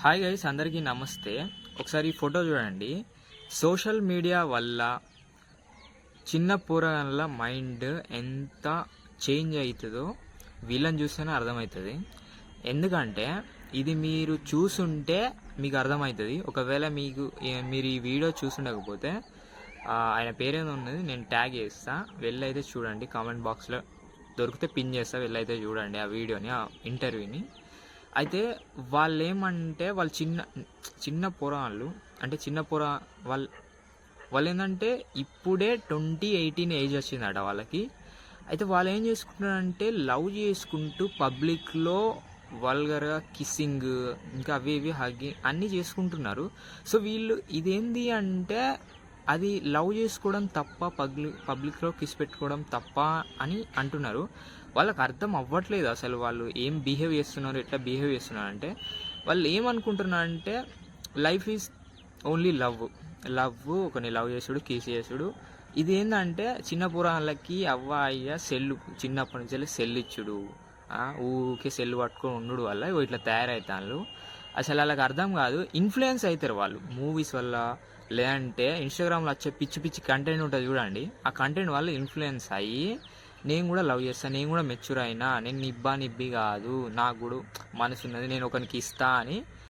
Hi guys అందరికీ నమస్తే. ఒకసారి ఈ ఫోటో చూడండి. సోషల్ మీడియా వల్ల చిన్న పోరగాళ్ళ మైండ్ ఎంత చేంజ్ అవుతుందో వీళ్ళని చూస్తేనే అర్థమవుతుంది. ఎందుకంటే ఇది మీరు చూసుంటే మీకు అర్థమవుతుంది. ఒకవేళ మీకు మీరు ఈ వీడియో చూసుండకపోతే ఆయన పేరేదో ఉన్నది నేను ట్యాగ్ చేస్తా. వెళ్ళైతే చూడండి కామెంట్ బాక్స్లో దొరికితే పిన్ చేస్తా. వెళ్ళైతే చూడండి ఆ వీడియోని ఆ ఇంటర్వ్యూని. అయితే వాళ్ళు ఏమంటే వాళ్ళు చిన్న చిన్న పోరాళ్ళు అంటే చిన్న పోరా వాళ్ళు వాళ్ళు ఏంటంటే ఇప్పుడే ట్వంటీ ఎయిటీన్ ఏజ్ వచ్చిందట వాళ్ళకి. అయితే వాళ్ళు ఏం చేసుకుంటారంటే లవ్ చేసుకుంటూ పబ్లిక్లో వల్గర్గా కిస్సింగ్ ఇంకా అవి ఇవి హగ్గింగ్ అన్నీ చేసుకుంటున్నారు. సో వీళ్ళు ఇదేంది అంటే అది లవ్ చేసుకోవడం తప్ప పబ్లిక్ పబ్లిక్లో కిస్ పెట్టుకోవడం తప్ప అని అంటున్నారు. వాళ్ళకి అర్థం అవ్వట్లేదు అసలు వాళ్ళు ఏం బిహేవ్ చేస్తున్నారు ఎట్లా బిహేవ్ చేస్తున్నారు అంటే వాళ్ళు ఏమనుకుంటున్నారంటే life is only love. Love ఒకని లవ్ చేసుడు కిస్ చేసుడు. ఇది ఏంటంటే చిన్న పురాణాలకి అవ్వ అయ్య సెల్లు చిన్నప్పటి నుంచి సెల్ ఇచ్చుడు ఊరికే ఊకే సెల్ పట్టుకొని ఉండు వల్ల ఇట్లా తయారవుతాను అసలు వాళ్ళకి అర్థం కాదు. ఇన్ఫ్లుయెన్స్ అవుతారు వాళ్ళు. మూవీస్ వల్ల లేదంటే ఇన్స్టాగ్రామ్లో వచ్చే పిచ్చి పిచ్చి కంటెంట్ ఉంటుంది చూడండి. ఆ కంటెంట్ వల్ల ఇన్ఫ్లుయెన్స్ అయ్యి నేను కూడా లవ్ చేస్తాను నేను కూడా మెచ్యూర్ అయినా. నేను నిబ్బా నిబ్బి కాదు. నాకు కూడా మనసు ఉన్నది నేను ఒకరికి ఇస్తా అని